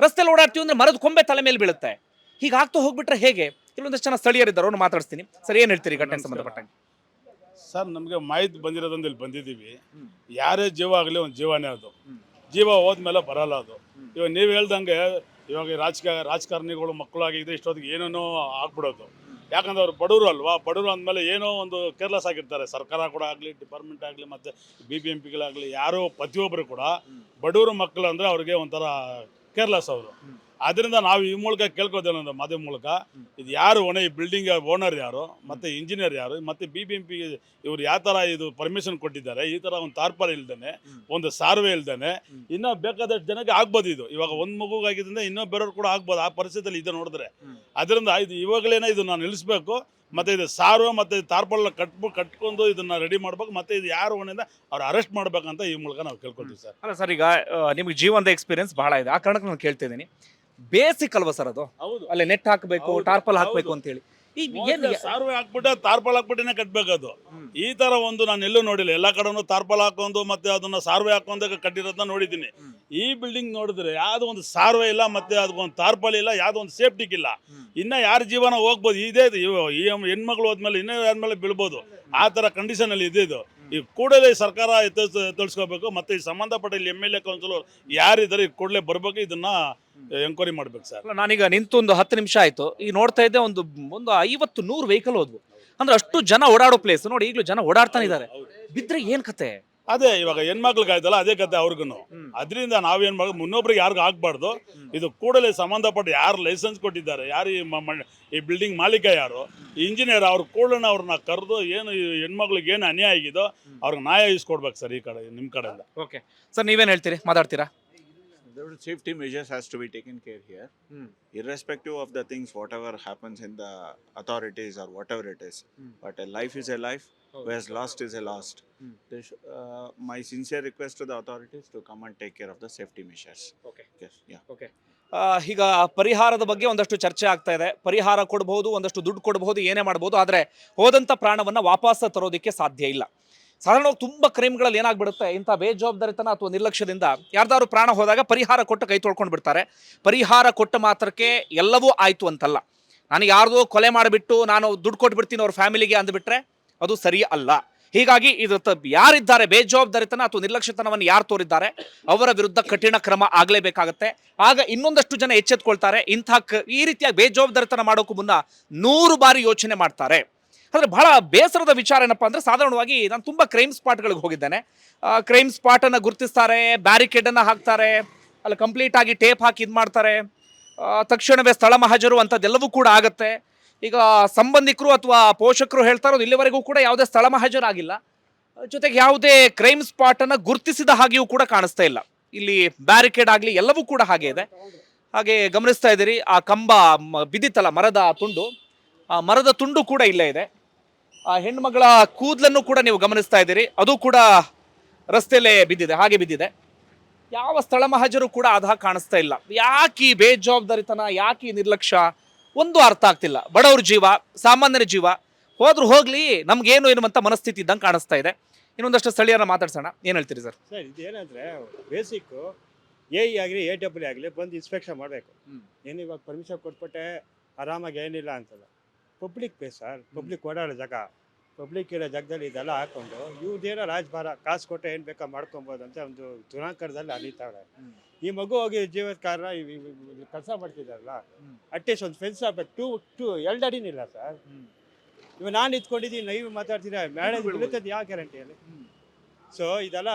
ರಸ್ತೆಯಲ್ಲಿ ಓಡಾಡ್ತೀವಿ ಅಂದ್ರೆ ಮರದ ಕೊಂಬೆ ತಲೆ ಮೇಲೆ ಬೀಳುತ್ತೆ. ಹೀಗೆ ಆಗ್ತಾ ಹೋಗ್ಬಿಟ್ರೆ ಹೇಗೆ? ಕೆಲವೊಂದಷ್ಟು ಜನ ಸ್ಥಳೀಯರಿದ್ದಾರೆ ಅವ್ರನ್ನ ಮಾತಾಡಿಸ್ತೀನಿ. ಸರ್ ಏನು ಹೇಳ್ತೀರಿ ಘಟನೆ ಸಂಬಂಧಪಟ್ಟಂಗೆ? ಸರ್ ನಮಗೆ ಮಾಹಿತಿ ಬಂದಿರೋದೊಂದು ಇಲ್ಲಿ ಬಂದಿದ್ದೀವಿ. ಯಾರೇ ಜೀವ ಆಗಲಿ ಒಂದು ಜೀವನೇ ಅದು. ಜೀವ ಹೋದ್ಮೇಲೆ ಬರಲ್ಲ ಅದು. ಇವಾಗ ನೀವು ಹೇಳ್ದಂಗೆ ಇವಾಗ ರಾಜಕಾರಣಿಗಳು ಮಕ್ಕಳು ರಾಜಕಾರಣಿಗಳು ಮಕ್ಕಳಾಗಿದ್ರೆ ಇಷ್ಟೊತ್ತಿಗೆ ಏನೇನೋ ಆಗ್ಬಿಡೋದು. ಯಾಕಂದ್ರೆ ಅವ್ರು ಬಡವರು ಅಲ್ವಾ? ಬಡವರು ಅಂದಮೇಲೆ ಏನೋ ಒಂದು ಕೇರ್ಲೆಸ್ ಆಗಿರ್ತಾರೆ. ಸರ್ಕಾರ ಕೂಡ ಆಗಲಿ ಡಿಪಾರ್ಟ್ಮೆಂಟ್ ಆಗಲಿ ಮತ್ತು ಬಿ ಬಿ ಎಂ ಪಿಗಳಾಗಲಿ ಯಾರೋ ಪ್ರತಿಯೊಬ್ಬರು ಕೂಡ ಬಡವರು ಮಕ್ಕಳು ಅಂದರೆ ಅವ್ರಿಗೆ ಒಂಥರ ಕೇರ್ಲೆಸ್ ಅವರು. ಅದರಿಂದ ನಾವು ಈ ಮೂಲಕ ಕೇಳ್ಕೋದೇನಂದ್ರೆ ಮಾಧ್ಯಮ ಮೂಲಕ. ಇದು ಯಾರು ಓಣ ಈ ಬಿಲ್ಡಿಂಗ್ ಓನರ್ ಯಾರು ಮತ್ತೆ ಇಂಜಿನಿಯರ್ ಯಾರು ಮತ್ತೆ ಬಿ ಬಿ ಎಂ ಪಿ ಇವ್ರು ಯಾವ ಥರ ಇದು ಪರ್ಮಿಷನ್ ಕೊಟ್ಟಿದ್ದಾರೆ ಈ ಥರ ಒಂದು ತಾರ್ಪಾಲ್ ಇಲ್ದೇನೆ ಒಂದು ಸಾರ್ವೆ ಇಲ್ದೇನೆ ಇನ್ನೂ ಬೇಕಾದಷ್ಟು ಜನಕ್ಕೆ ಆಗ್ಬೋದು ಇದು. ಇವಾಗ ಒಂದು ಮಗುಗಾಗಿದ್ದರಿಂದ ಇನ್ನೂ ಬೇರೆಯವ್ರು ಕೂಡ ಆಗ್ಬೋದು. ಆ ಪರಿಸ್ಥಿತಿಯಲ್ಲಿ ಇದೆ ನೋಡಿದ್ರೆ. ಅದರಿಂದ ಇದು ಇವಾಗಲೇನೆ ನಾನು ನಿಲ್ಲಿಸ್ಬೇಕು. ಮತ್ತೆ ಇದು ಸಾರು ಮತ್ತೆ ತಾರ್ಪಲ್ ಕಟ್ಬು ಕಟ್ಕೊಂಡು ಇದನ್ನ ರೆಡಿ ಮಾಡ್ಬೇಕು ಮತ್ತೆ ಇದು ಯಾರು ಹೊಣೆಯಿಂದ ಅವ್ರು ಅರೆಸ್ಟ್ ಮಾಡ್ಬೇಕಂತ ಈ ಮೂಲಕ ನಾವು ಕೇಳ್ಕೊತೀವಿ ಸರ್. ಅಲ್ಲ ಸರ್ ಈಗ ನಿಮಗೆ ಜೀವನದ ಎಕ್ಸ್ಪೀರಿಯನ್ಸ್ ಬಹಳ ಇದೆ. ಆ ಕಾರಣಕ್ಕೆ ನಾನು ಕೇಳ್ತಿದ್ದೀನಿ ಬೇಸಿಕ್ ಅಲ್ವಾ ಸರ್ ಅದು? ಹೌದು. ಅಲ್ಲೇ ನೆಟ್ ಹಾಕಬೇಕು ಟಾರ್ಪಲ್ ಹಾಕಬೇಕು ಹೌದು. ಈಗ ಏನು ಸಾರ್ವೆ ಹಾಕ್ಬಿಟ್ಟು ತಾರ್ಪಲ್ ಹಾಕ್ಬಿಟ್ಟಿನೇ ಕಟ್ಬೇಕದು ಈ ತರ ಒಂದು ನಾನು ಎಲ್ಲೂ ನೋಡಿಲ್ಲ. ಎಲ್ಲ ಕಡೆನೂ ತಾರ್ಪಾಲ್ ಹಾಕೊಂಡು ಮತ್ತೆ ಅದನ್ನ ಸಾರ್ವೆ ಹಾಕೊಂಡಾಗ ಕಟ್ಟಿರೋದನ್ನ ನೋಡಿದ್ದೀನಿ. ಈ ಬಿಲ್ಡಿಂಗ್ ನೋಡಿದ್ರೆ ಯಾವ್ದೋ ಒಂದು ಸಾರ್ವೆ ಇಲ್ಲ ಮತ್ತೆ ಅದಕ್ಕೊಂದು ತಾರ್ಪಾಲ್ ಇಲ್ಲ ಯಾವ್ದೋ ಒಂದು ಸೇಫ್ಟಿಕ್ ಇಲ್ಲ. ಇನ್ನ ಯಾರ ಜೀವನ ಹೋಗ್ಬೋದು? ಇದೇ ಹೆಣ್ಮಕ್ಳು ಹೋದ್ಮೇಲೆ ಇನ್ನೂ ಯಾರ್ಮೇಲೆ ಬೀಳ್ಬೋದು? ಆ ತರ ಕಂಡೀಷನ್ ಅಲ್ಲಿ ಇದೆ ಇದು. ಈ ಕೂಡಲೇ ಸರ್ಕಾರ ತಿಳಿಸ್ಕೋಬೇಕು ಮತ್ತೆ ಈ ಸಂಬಂಧಪಟ್ಟ ಇಲ್ಲಿ ಎಂ ಎಲ್ ಎ ಕೌನ್ಸಿಲರ್ ಯಾರಿದ್ದಾರೆ ಈ ಕೂಡಲೇ ಬರ್ಬೇಕು. ಇದನ್ನ ಎಂಕ್ವೈರಿ ಮಾಡ್ಬೇಕು ಸರ್. ಅಲ್ಲ, ನಾನೀಗ ನಿಂತು ಒಂದು ಹತ್ತು ನಿಮಿಷ ಆಯ್ತು. ಈಗ ನೋಡ್ತಾ ಇದ್ದೆ ಒಂದು ಒಂದು ಐವತ್ತು ನೂರು ವೆಹಿಕಲ್ ಹೋದ್ವು. ಅಂದ್ರೆ ಅಷ್ಟು ಜನ ಓಡಾಡೋ ಪ್ಲೇಸ್ ನೋಡಿ ಈಗಲೂ ಜನ ಓಡಾಡ್ತಾನೆ ಇದ್ದಾರೆ. ಬಿದ್ರೆ ಏನ್ ಕತೆ? ಅದೇ ಇವಾಗ ಹೆಣ್ಮಕ್ಳಿಗೆ ಆಯ್ತಲ್ಲ ಅದೇ ಕತೆ ಅವ್ರಿಗೂ ಅದರಿಂದ ನಾವೇನ್ ಮಾಡೋದು ಮುನ್ನೊಬ್ರಿಗೆ ಯಾರಿಗೂ ಆಗ್ಬಾರ್ದು. ಇದು ಕೂಡಲೇ ಸಂಬಂಧಪಟ್ಟ ಯಾರು ಲೈಸೆನ್ಸ್ ಕೊಟ್ಟಿದ್ದಾರೆ ಯಾರು ಈ ಮ- ಮ- ಈ ಬಿಲ್ಡಿಂಗ್ ಮಾಲೀಕ ಯಾರು? ಇಂಜಿನಿಯರ್ ಅವ್ರ ಕೂಡಲೇ ಅವ್ರನ್ನ ಕರೆದು ಏನು ಈ ಹೆಣ್ಮಕ್ಳಿಗೆ ಏನು ಅನ್ಯಾಯ ಆಗಿದೋ ಅವ್ರಿಗೆ ನ್ಯಾಯ ಇಸ್ಕೊಡ್ಬೇಕು ಸರ್ ಈ ಕಡೆ ನಿಮ್ಮ ಕಡೆಯಿಂದ. ಓಕೆ. ಸರ್ ನೀವೇನ್ ಹೇಳ್ತೀರಿ? ಮಾತಾಡ್ತೀರಾ? There are safety measures has to be taken care here, Hmm. irrespective of the things whatever happens in the authorities or whatever it is. Hmm. But a life is a life, oh, whereas lost is a lost. Hmm. This, uh, my sincere request to the authorities to come and take care of the safety measures. Okay. Yes, yeah. Okay. ಈಗ ಪರಿಹಾರದ ಬಗ್ಗೆ ಒಂದಷ್ಟು ಚರ್ಚೆ ಆಗ್ತಾ ಇದೆ ಪರಿಹಾರ ಕೊಡಬಹುದು ಒಂದಷ್ಟು ದುಡ್ಡು ಕೊಡಬಹುದು ಏನೇ ಮಾಡಬಹುದು ಆದರೆ ಹೋದಂತ ಪ್ರಾಣವನ್ನ ವಾಪಸ್ ತರೋದಕ್ಕೆ ಸಾಧ್ಯ ಇಲ್ಲ ಸಾಧಾರಣವಾಗಿ ತುಂಬಾ ಕ್ರೈಮ್ಗಳಲ್ಲಿ ಏನಾಗ್ಬಿಡುತ್ತೆ? ಇಂಥ ಬೇಜವಾಬ್ದಾರಿತನ ಅಥವಾ ನಿರ್ಲಕ್ಷ್ಯದಿಂದ ಯಾರ್ದಾದ್ರು ಪ್ರಾಣ ಹೋದಾಗ ಪರಿಹಾರ ಕೊಟ್ಟು ಕೈ ತೊಳ್ಕೊಂಡು ಬಿಡ್ತಾರೆ. ಪರಿಹಾರ ಕೊಟ್ಟ ಮಾತ್ರಕ್ಕೆ ಎಲ್ಲವೂ ಆಯ್ತು ಅಂತಲ್ಲ. ನಾನು ಯಾರ್ದೋ ಕೊಲೆ ಮಾಡಿಬಿಟ್ಟು ನಾನು ದುಡ್ಡು ಕೊಟ್ಬಿಡ್ತೀನಿ ಅವ್ರ ಫ್ಯಾಮಿಲಿಗೆ ಅಂದ್ಬಿಟ್ರೆ ಅದು ಸರಿ ಅಲ್ಲ. ಹೀಗಾಗಿ ಇದು ಯಾರಿದ್ದಾರೆ ಬೇಜವಾಬ್ದಾರಿತನ ಅಥವಾ ನಿರ್ಲಕ್ಷ್ಯತನವನ್ನು ಯಾರು ತೋರಿದ್ದಾರೆ? ಅವರ ವಿರುದ್ಧ ಕಠಿಣ ಕ್ರಮ ಆಗಲೇಬೇಕಾಗತ್ತೆ. ಆಗ ಇನ್ನೊಂದಷ್ಟು ಜನ ಎಚ್ಚೆತ್ಕೊಳ್ತಾರೆ. ಇಂಥ ಈ ರೀತಿಯ ಬೇಜವಾಬ್ದಾರಿತನ ಮಾಡೋಕ್ಕೂ ಮುನ್ನ ನೂರು ಬಾರಿ ಯೋಚನೆ ಮಾಡ್ತಾರೆ. ಆದರೆ ಬಹಳ ಬೇಸರದ ವಿಚಾರ ಏನಪ್ಪ ಅಂದರೆ ಸಾಧಾರಣವಾಗಿ ನಾನು ತುಂಬ ಕ್ರೈಮ್ ಸ್ಪಾಟ್ಗಳಿಗೆ ಹೋಗಿದ್ದೇನೆ. ಕ್ರೈಮ್ ಸ್ಪಾಟನ್ನು ಗುರುತಿಸ್ತಾರೆ ಬ್ಯಾರಿಕೇಡನ್ನು ಹಾಕ್ತಾರೆ, ಅಲ್ಲಿ ಕಂಪ್ಲೀಟ್ ಆಗಿ ಟೇಪ್ ಹಾಕಿ ಇದು ಮಾಡ್ತಾರೆ. ತಕ್ಷಣವೇ ಸ್ಥಳ ಮಹಜರು ಅಂಥದ್ದೆಲ್ಲವೂ ಕೂಡ ಆಗುತ್ತೆ. ಈಗ ಸಂಬಂಧಿಕರು ಅಥವಾ ಪೋಷಕರು ಹೇಳ್ತಾ ಇರೋದು ಇಲ್ಲಿವರೆಗೂ ಕೂಡ ಯಾವುದೇ ಸ್ಥಳ ಮಹಜರು ಆಗಿಲ್ಲ. ಜೊತೆಗೆ ಯಾವುದೇ ಕ್ರೈಮ್ ಸ್ಪಾಟನ್ನು ಗುರುತಿಸಿದ ಹಾಗೆಯೂ ಕೂಡ ಕಾಣಿಸ್ತಾ ಇಲ್ಲ. ಇಲ್ಲಿ ಬ್ಯಾರಿಕೇಡ್ ಆಗಲಿ ಎಲ್ಲವೂ ಕೂಡ ಹಾಗೆ ಇದೆ. ಹಾಗೆ ಗಮನಿಸ್ತಾ ಇದ್ದೀರಿ, ಆ ಕಂಬ ಬಿದ್ದಿತ್ತಲ್ಲ ಮರದ ತುಂಡು. ಆ ಮರದ ತುಂಡು ಕೂಡ ಇಲ್ಲೇ ಇದೆ. ಆ ಹೆಣ್ಮಗಳ ಕೂದಲನ್ನು ಕೂಡ ನೀವು ಗಮನಿಸ್ತಾ ಇದ್ದೀರಿ. ಅದು ಕೂಡ ರಸ್ತೆಯಲ್ಲೇ ಬಿದ್ದಿದೆ ಹಾಗೆ ಬಿದ್ದಿದೆ. ಯಾವ ಸ್ಥಳ ಮಹಜರು ಕೂಡ ಅದ ಕಾಣಿಸ್ತಾ ಇಲ್ಲ. ಯಾಕೆ ಬೇಜವಾಬ್ದಾರಿತನ ಯಾಕೆ ನಿರ್ಲಕ್ಷ್ಯ? ಒಂದು ಅರ್ಥ ಆಗ್ತಿಲ್ಲ. ಬಡವ್ರ ಜೀವ ಸಾಮಾನ್ಯರ ಜೀವ. ಹೋದ್ರೂ ಹೋಗ್ಲಿ ನಮ್ಗೇನು ಎನ್ನುವಂತ ಮನಸ್ಥಿತಿ ಇದ್ದಂಗೆ ಕಾಣಿಸ್ತಾ ಇದೆ. ಇನ್ನೊಂದಷ್ಟು ಸ್ಥಳೀಯರ ಮಾತಾಡ್ಸೋಣ. ಏನ್ ಹೇಳ್ತೀರಿ ಸರ್? ಸರ್ ಇದೇನಂದ್ರೆ ಬೇಸಿಕ್ಕು ಎ ಇ ಆಗಲಿ ಎ ಡಬ್ಲ್ಯೂ ಆಗಲಿ ಬಂದು ಇನ್ಸ್ಪೆಕ್ಷನ್ ಮಾಡಬೇಕು. ಏನು ಇವಾಗ ಪರ್ಮಿಷನ್ ಕೊಟ್ಬಿಟ್ಟೆ ಆರಾಮಾಗಿ ಏನಿಲ್ಲ ಅಂತಲ್ಲ. ಪಬ್ಲಿಕ್ ಪ್ಲೇಸ್ ಸರ್ ಪಬ್ಲಿಕ್ ಓಡಾಡೋ ಜಾಗ. ಪಬ್ಲಿಕ್ ಇರೋ ಜಾಗದಲ್ಲಿ ಇದೆಲ್ಲ ಹಾಕೊಂಡು ಇವ್ರದ್ದೇನೋ ರಾಜಭಾರ ಕಾಸು ಕೊಟ್ಟರೆ ಏನು ಬೇಕಾ ಮಾಡ್ಕೊಬೋದು ಅಂತ ಒಂದು ದುರಾಂಕರದಲ್ಲಿ ಅಲಿತಾವ್ರೆ. ಈ ಮಗು ಹೋಗಿ ಜೀವದ ಕಾರಣ ಕೆಲಸ ಮಾಡ್ತಿದ್ದಾರಲ್ಲ. ಅಟ್ಲೀಸ್ಟ್ ಒಂದು ಫೆನ್ಸ್ ಹಾಕ್ಬೇಕು. ಟೂ ಟೂ ಎರಡು ಅಡಿನಿಲ್ಲ ಸರ್. ಇವಾಗ ನಾನು ಇದ್ಕೊಂಡಿದ್ದೀನಿ ನೀವು ಮಾತಾಡ್ತೀರಾ? ಮ್ಯಾರೇಜ್ ಬೀಳುತ್ತದೆ ಯಾವ ಗ್ಯಾರಂಟಿ ಅಲ್ಲಿ? ಸೊ ಇದೆಲ್ಲ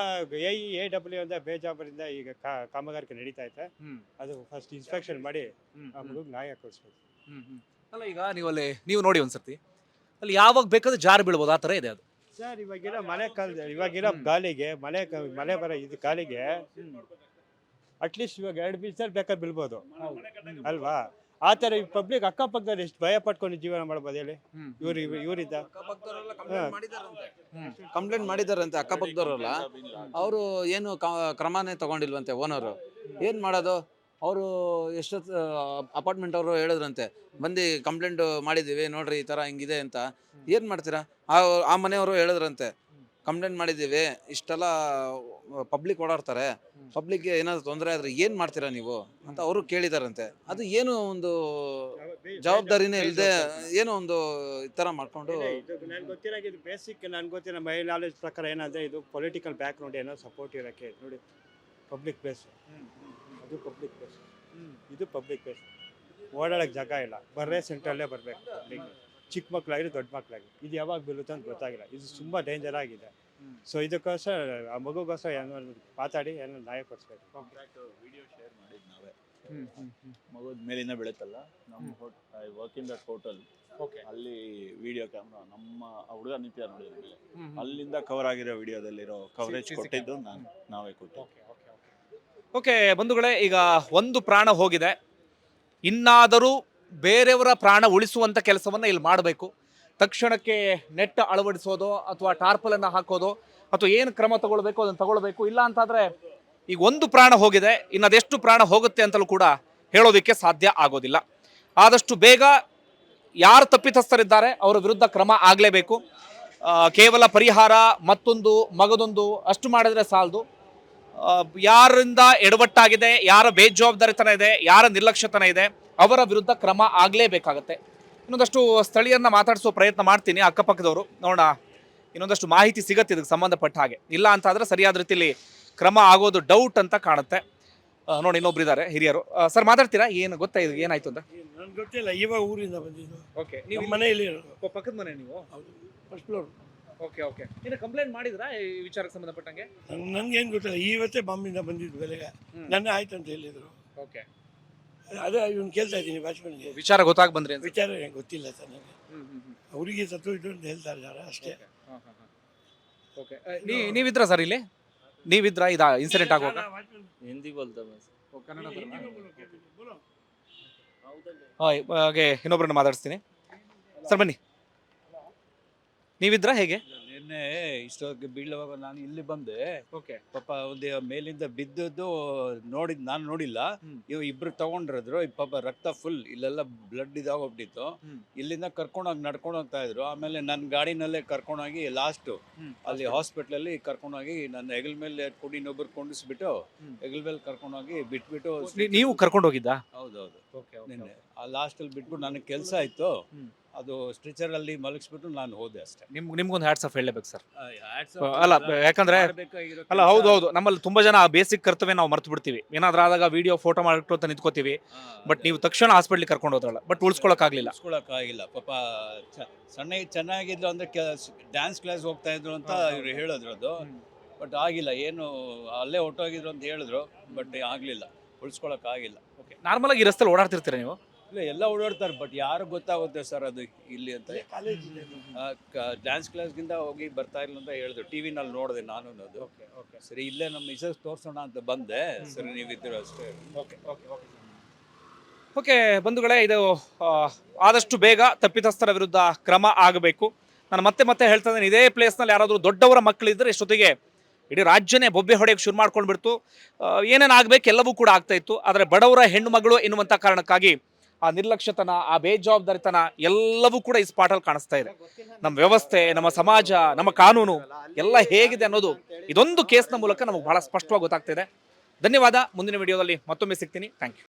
ಎ ಇ ಎ ಡಬ್ಲ್ಯೂ ಅಂತ ಬೇಜಾಬರಿಂದ ಈಗ ಕಾಮಗಾರಿಕೆ ನಡೀತಾ ಐತೆ ಅದು ಫಸ್ಟ್ ಇನ್ಸ್ಪೆಕ್ಷನ್ ಮಾಡಿ ಆ ಮಗುಗೆ ನ್ಯಾಯ ಕೊಡಿಸ್ಬೇಕು. ಅಲ್ಲ ಈಗ ನೀವು ಅಲ್ಲಿ ನೀವು ನೋಡಿ ಒಂದ್ಸರ್ತಿ. ಅಲ್ಲಿ ಯಾವಾಗ ಬೇಕಾದ್ರೆ ಜಾರು ಬೀಳ್ಬೋದು ಆ ಥರ ಇದೆ ಅದು. ಸರ್ ಇವಾಗಿನ ಮಳೆ ಕಾಲ ಇವಾಗಿನ. ಗಾಳಿಗೆ ಮಳೆ ಕ- ಮಳೆ ಬರೋ ಇದು ಗಾಳಿಗೆ ಅಟ್ಲೀಸ್ಟ್ ಇವಾಗ ಎರಡು ಬೀಚಲ್ಲಿ ಬೇಕಾದ್ರೆ ಬೀಳ್ಬೋದು. ಅಲ್ವಾ? ಆ ಥರ ಈ ಪಬ್ಲಿಕ್ ಅಕ್ಕಪಕ್ಕದಲ್ಲಿ ಎಷ್ಟು ಭಯ ಪಟ್ಕೊಂಡು ಜೀವನ ಮಾಡ್ಬೋದು ಹೇಳಿ? ಇವ್ರು ಇವರಿದ್ದ? ಕಂಪ್ಲೇಂಟ್ ಮಾಡಿದಾರಂತೆ. ಅಕ್ಕಪಕ್ಕದವರಲ್ಲ. ಅವರು ಏನು ಕ- ಕ್ರಮನೇ ತಗೊಂಡಿಲ್ವಂತೆ ಓನರು ಏನು ಮಾಡೋದು? ಅವರು ಎಷ್ಟೊತ್ತು ಅಪಾರ್ಟ್ಮೆಂಟ್ ಅವರು ಹೇಳಿದ್ರಂತೆ, ಬಂದು ಕಂಪ್ಲೇಂಟ್ ಮಾಡಿದ್ದೀವಿ, ನೋಡ್ರಿ ಈ ಥರ ಹಿಂಗಿದೆ ಅಂತ. ಏನು ಮಾಡ್ತೀರಾ? ಆ ಆ ಮನೆಯವರು ಹೇಳಿದ್ರಂತೆ ಕಂಪ್ಲೇಂಟ್ ಮಾಡಿದ್ದೀವಿ, ಇಷ್ಟೆಲ್ಲ ಪಬ್ಲಿಕ್ ಓಡಾಡ್ತಾರೆ ಪಬ್ಲಿಕ್ಗೆ ಏನಾದ್ರು ತೊಂದರೆ ಆದ್ರೆ ಏನು ಮಾಡ್ತೀರಾ ನೀವು? ಅಂತ ಅವರು ಕೇಳಿದಾರಂತೆ. ಅದು ಏನು ಒಂದು ಜವಾಬ್ದಾರಿನೇ ಇಲ್ಲದೆ ಏನೋ ಒಂದು ಈ ಥರ ಮಾಡ್ಕೊಂಡು ನನ್ಗೆ ಗೊತ್ತಿರೋ ಇದು ಬೇಸಿಕ್ ನನ್ಗೆ ಗೊತ್ತಿರೋ ಮೈ ನಾಲೆಜ್ ಪ್ರಕಾರ ಏನಂದ್ರೆ ಇದು ಪೊಲಿಟಿಕಲ್ ಬ್ಯಾಕ್ಗ್ರೌಂಡ್ ಏನೋ ಸಪೋರ್ಟ್ ಇರೋಕ್ಕೆ, ನೋಡಿ ಪಬ್ಲಿಕ್ ಬೇಸ್ ಅದು ಪಬ್ಲಿಕ್ ಪ್ಲೇಸ್ ಇದು ಪಬ್ಲಿಕ್ ಪ್ಲೇಸ್ ಓಡಾಡಕ್ಕೆ ಜಾಗ ಇಲ್ಲ. ಬರ್ರೇ ಸೆಂಟ್ರಲ್ಲೇ ಬರಬೇಕು. ಪಬ್ಲಿಕ್ ಚಿಕ್ಕ ಮಕ್ಕಳಾಗಲಿ ದೊಡ್ಡ ಮಕ್ಕಳಾಗಲಿ ಇದು ಯಾವಾಗ ಬೀಳುತ್ತೆ ಅಂತ ಗೊತ್ತಾಗಿಲ್ಲ. ಇದು ತುಂಬ ಡೇಂಜರ್ ಆಗಿದೆ. ಸೊ ಇದಕ್ಕೋಸ್ಕರ ಆ ಮಗುಗೋಸ್ಕರ ಏನೋ ಮಾತಾಡಿ ಏನೋ ನ್ಯಾಯ ಕೊಡಿಸ್ಬೇಕು. ವಿಡಿಯೋ ಶೇರ್ ಮಾಡಿದ್ ನಾವೇ. ಮಗುದ ಮೇಲಿಂದ ಬೀಳುತ್ತಲ್ಲ ನಮ್ಮ ಹೋಟ್ I work in that hotel okay ಅಲ್ಲಿ ವಿಡಿಯೋ ಕ್ಯಾಮ್ರಾ ನಮ್ಮ ಹುಡುಗ ನಿಂತಿಯ ನೋಡಿ ಮೇಲೆ. ಅಲ್ಲಿಂದ ಕವರ್ ಆಗಿರೋ ವಿಡಿಯೋದಲ್ಲಿರೋ ಕವರೇಜ್ ಕೊಟ್ಟಿದ್ದು ನಾನು ನಾವೇ ಕೊಟ್ಟು ಓಕೆ, ಬಂಧುಗಳೇ, ಈಗ ಒಂದು ಪ್ರಾಣ ಹೋಗಿದೆ. ಇನ್ನಾದರೂ ಬೇರೆಯವರ ಪ್ರಾಣ ಉಳಿಸುವಂತ ಕೆಲಸವನ್ನ ಇಲ್ಲಿ ಮಾಡಬೇಕು. ತಕ್ಷಣಕ್ಕೆ ನೆಟ್ ಅಳವಡಿಸೋದು ಅಥವಾ ಟಾರ್ಪಲನ್ನು ಹಾಕೋದು ಅಥವಾ ಏನು ಕ್ರಮ ತಗೊಳ್ಬೇಕು, ಅದನ್ನು ತಗೊಳ್ಬೇಕು, ಇಲ್ಲ ಅಂತಾದರೆ ಈಗ ಒಂದು ಪ್ರಾಣ ಹೋಗಿದೆ ಇನ್ನು ಅದೆಷ್ಟು ಪ್ರಾಣ ಹೋಗುತ್ತೆ ಅಂತಲೂ ಕೂಡ ಹೇಳೋದಕ್ಕೆ ಸಾಧ್ಯ ಆಗೋದಿಲ್ಲ. ಆದಷ್ಟು ಬೇಗ ಯಾರು ತಪ್ಪಿತಸ್ಥರಿದ್ದಾರೆ, ಅವರ ವಿರುದ್ಧ ಕ್ರಮ ಆಗಲೇಬೇಕು. ಕೇವಲ ಪರಿಹಾರ, ಮತ್ತೊಂದು ಮಗದೊಂದು ಅಷ್ಟು ಮಾಡಿದ್ರೆ ಸಾಲದು. ಯಾರಿಂದ ಎಡವಟ್ಟಾಗಿದೆ ಯಾರ ಬೇಜವಾಬ್ದಾರಿತನ ಇದೆ ಯಾರ ನಿರ್ಲಕ್ಷ್ಯತನ ಇದೆ ಅವರ ವಿರುದ್ಧ ಕ್ರಮ ಆಗಲೇಬೇಕಾಗತ್ತೆ. ಇನ್ನೊಂದಷ್ಟು ಸ್ಥಳೀಯರನ್ನ ಮಾತಾಡಿಸೋ ಪ್ರಯತ್ನ ಮಾಡ್ತೀನಿ ಅಕ್ಕಪಕ್ಕದವರು. ನೋಡೋಣ ಇನ್ನೊಂದಷ್ಟು ಮಾಹಿತಿ ಸಿಗತ್ತೆ ಇದಕ್ಕೆ ಸಂಬಂಧಪಟ್ಟ ಹಾಗೆ. ಇಲ್ಲ ಅಂತಾದ್ರೆ ಸರಿಯಾದ ರೀತಿಯಲ್ಲಿ ಕ್ರಮ ಆಗೋದು ಡೌಟ್ ಅಂತ ಕಾಣುತ್ತೆ. ನೋಡಿ ಇನ್ನೊಬ್ರು ಇದ್ದಾರೆ ಹಿರಿಯರು ಸರ್ ಮಾತಾಡ್ತೀರಾ? ಏನು ಗೊತ್ತಾ ಇದು? ಏನಾಯ್ತು ಅಂತ? ನನ್ಗೆ ಗೊತ್ತಿಲ್ಲ ಇವಾಗ ಊರಿಂದ ಬಂದಿದ್ದು. ಓಕೆ ನೀವು ಮನೆಯಲ್ಲಿ ಪಕ್ಕದ ಮನೆ ನೀವು? ಫಸ್ಟ್ ಫ್ಲೋರ್ ಓಕೆ ಓಕೆ ಇನ್ನು ಕಂಪ್ಲೇಂಟ್ ಮಾಡಿದ್ರಾ ಈ ವಿಚಾರಕ್ಕೆ ಸಂಬಂಧಪಟ್ಟಂಗೆ? ನನಗೇನು ಗೊತ್ತಿಲ್ಲ. ಇವತ್ತೇ ಬಾಂಬಿಂದ ಬಂದಿದ್ದು ಬೆಲೆಗೆ ನನ್ನ ಆಯ್ತು ಅಂತ ಹೇಳಿದರು. ಓಕೆ ಅದೇ ಇವ್ನು ಕೇಳ್ತಾ ಇದ್ದೀನಿ ವಾಚ್ಮನ್ಗೆ ವಿಚಾರ ಗೊತ್ತಾಗಿ ಬಂದ್ರಿ ಅಂತ ವಿಚಾರ ಏನ್ ಗೊತ್ತಿಲ್ಲ ಸರ್ ನನಗೆ. ಅವರಿಗೆ ಸತ್ತು ಇದ್ದು ಅಂತ ಹೇಳ್ತಾ ಇದ್ದಾರೆ ಅಷ್ಟೇ. ಓಕೆ ನೀ ನೀವಿದ್ರ ಸರ್ ಇಲ್ಲಿ? ನೀವಿದ್ರ ಇದಾ ಇನ್ಸಿಡೆಂಟ್ ಆಗುವಾಗ? ಹಿಂದಿ ಹಾಂ ಹಾಗೆ ಇನ್ನೊಬ್ರನ್ನ ಮಾತಾಡಿಸ್ತೀನಿ. ಸರ್ ಬನ್ನಿ. ನೀವಿದ್ರ ಹೇಗೆ? ನಿನ್ನೆ ಇಷ್ಟೊತ್ತಿಗೆ ಬೀಳುವಾಗ ನಾನು ಇಲ್ಲಿ ಬಂದೆ. ಓಕೆ. ಪಾಪ ಒಂದು ಮೇಲಿಂದ ಬಿದ್ದದ್ದು ನೋಡಿದ್ ನಾನು ನೋಡಿಲ್ಲ. ಇವ ಇಬ್ರು ತಗೊಂಡ್ರದ್ರು ಈ ಪಾಪ ರಕ್ತ ಫುಲ್ ಇಲ್ಲೆಲ್ಲ ಬ್ಲಡ್ ಇದಾಗೋಗ್ಬಿಟ್ಟಿತ್ತು. ಇಲ್ಲಿಂದ ಕರ್ಕೊಂಡೋಗಿ ನಡ್ಕೊಂಡು ಹೋಗ್ತಾ ಇದ್ರು. ಆಮೇಲೆ ನನ್ನ ಗಾಡಿನಲ್ಲೇ ಕರ್ಕೊಂಡೋಗಿ ಲಾಸ್ಟ್. ಅಲ್ಲಿ ಹಾಸ್ಪಿಟ್ಲಲ್ಲಿ ಕರ್ಕೊಂಡೋಗಿ ನನ್ನ ಹೆಗಲ್ ಮೇಲೆ ಕುಡಿ ಇನ್ನೊಬ್ರು ಕೊಂಡಿಸ್ಬಿಟ್ಟು. ಹೆಗಲ್ ಮೇಲೆ ಕರ್ಕೊಂಡೋಗಿ ಬಿಟ್ಬಿಟ್ಟು ನೀವು ಕರ್ಕೊಂಡು ಹೋಗಿದ್ದಾ ಹೌದೌದು ನಿನ್ನೆ. ಆ ಲಾಸ್ಟಲ್ಲಿ ಬಿಟ್ಬಿಟ್ಟು ನನಗೆ ಕೆಲಸ ಆಯಿತು. ಅದು ಸ್ಟ್ರಿಚರಲ್ಲಿ ಅಲ್ಲಿ ಮಲಗಿಸ್ಬಿಟ್ಟು ನಾನು ಹೋದೆ ಅಷ್ಟೇ. ನಿಮ್ಗೆ ನಿಮ್ಗೊಂದು ಹ್ಯಾಟ್ಸ್ ಆಫ್ ಹೇಳಬೇಕು ಸರ್ ಆ, ಅಲ್ಲ ಯಾಕಂದ್ರೆ ಅಲ್ಲ ಹೌದು ಹೌದು ನಮ್ಮಲ್ಲಿ ತುಂಬಾ ಜನ ಬೇಸಿಕ್ ಕರ್ತವ್ಯ ನಾವು ಮರ್ತು ಬಿಡ್ತೀವಿ. ಏನಾದ್ರೂ ಆದಾಗ ವಿಡಿಯೋ ಫೋಟೋ ಮಾಡಿಟ್ಟು ಅಂತ ನಿಂತ್ಕೋತೀವಿ. ಬಟ್ ನೀವು ತಕ್ಷಣ ಹಾಸ್ಪಿಟ್ಲಿಗೆ ಕರ್ಕೊಂಡು ಹೋದ್ರಲ್ಲ. ಬಟ್ ಉಳಿಸ್ಕೊಳಕ್ಕಾಗಲಿಲ್ಲ. ಉಳಿಸ್ಕೊಳಕ್ಕಾಗಿಲ್ಲ ಪಾಪ ಸಣ್ಣ ಚೆನ್ನಾಗಿದ್ರು ಅಂದ್ರೆ ಡ್ಯಾನ್ಸ್ ಕ್ಲಾಸ್ ಹೋಗ್ತಾ ಇದ್ರು ಅಂತ ಇವ್ರು ಹೇಳಿದ್ರು ಅದು ಬಟ್ ಆಗಿಲ್ಲ. ಏನು ಅಲ್ಲೇ ಹೊಟ್ಟೋಗಿದ್ರು ಅಂತ ಹೇಳಿದ್ರು. ಬಟ್ ಆಗಲಿಲ್ಲ. ಉಳಿಸ್ಕೊಳಕ್ ಆಗಿಲ್ಲ. ನಾರ್ಮಲ್ ಆಗಿ ಈ ರಸ್ತೆಲಿ ಓಡಾಡ್ತಿರ್ತೀರ ನೀವು? ಇಲ್ಲ ಎಲ್ಲ ಓಡಾಡ್ತಾರೆ ಬಟ್ ಯಾರು ಗೊತ್ತಾಗುತ್ತೆ ಸರ್ ಅದು ಇಲ್ಲಿ ಅಂತ? ಡ್ಯಾನ್ಸ್ ಕ್ಲಾಸ್ಗಿಂದ ಹೋಗಿ ಬರ್ತಾ ಇಲ್ಲ ಅಂತ ಹೇಳಿದ್ರು ಟಿವಿನಲ್ಲಿ ನೋಡಿದೆ ನಾನು ಅದು. ಸರಿ ಇಲ್ಲೇ ನಮ್ಮ ಮಿಸಸ್ ತೋರಿಸೋಣ ಅಂತ ಬಂದೆ. ಸರಿ ನೀವಿದ್ರು ಅಷ್ಟೇ? ಓಕೆ ಬಂಧುಗಳೇ ಇದು ಆದಷ್ಟು ಬೇಗ ತಪ್ಪಿತಸ್ಥರ ವಿರುದ್ಧ ಕ್ರಮ ಆಗಬೇಕು. ನಾನು ಮತ್ತೆ ಮತ್ತೆ ಹೇಳ್ತಾ ಇದ್ದೀನಿ ಇದೇ ಪ್ಲೇಸ್ನಲ್ಲಿ ಯಾರಾದರೂ ದೊಡ್ಡವರ ಮಕ್ಕಳಿದ್ದರೆ ಇಷ್ಟೊತ್ತಿಗೆ ಇಡೀ ರಾಜ್ಯನೇ ಬೊಬ್ಬೆ ಹೊಡೆಯೋಕೆ ಶುರು ಮಾಡ್ಕೊಂಡ್ಬಿಡ್ತು. ಏನೇನಾಗಬೇಕು ಎಲ್ಲವೂ ಕೂಡ ಆಗ್ತಾ ಇತ್ತು ಆದರೆ ಬಡವರ ಹೆಣ್ಣು ಮಗಳು ಎನ್ನುವಂಥ ಕಾರಣಕ್ಕಾಗಿ ಆ ನಿರ್ಲಕ್ಷ್ಯತನ, ಆ ಬೇಜವಾಬ್ದಾರಿತನ ಎಲ್ಲವೂ ಕೂಡ ಈ ಸ್ಪಾಟಲ್ಲಿ ಕಾಣಿಸ್ತಾ ಇದೆ. ನಮ್ಮ ವ್ಯವಸ್ಥೆ, ನಮ್ಮ ಸಮಾಜ, ನಮ್ಮ ಕಾನೂನು ಎಲ್ಲ ಹೇಗಿದೆ ಅನ್ನೋದು ಇದೊಂದು ಕೇಸ್ನ ಮೂಲಕ ನಮಗೆ ಬಹಳ ಸ್ಪಷ್ಟವಾಗಿ ಗೊತ್ತಾಗ್ತಾ ಇದೆ ಧನ್ಯವಾದ. ಮುಂದಿನ ವಿಡಿಯೋದಲ್ಲಿ ಮತ್ತೊಮ್ಮೆ ಸಿಗ್ತೀನಿ. Thank you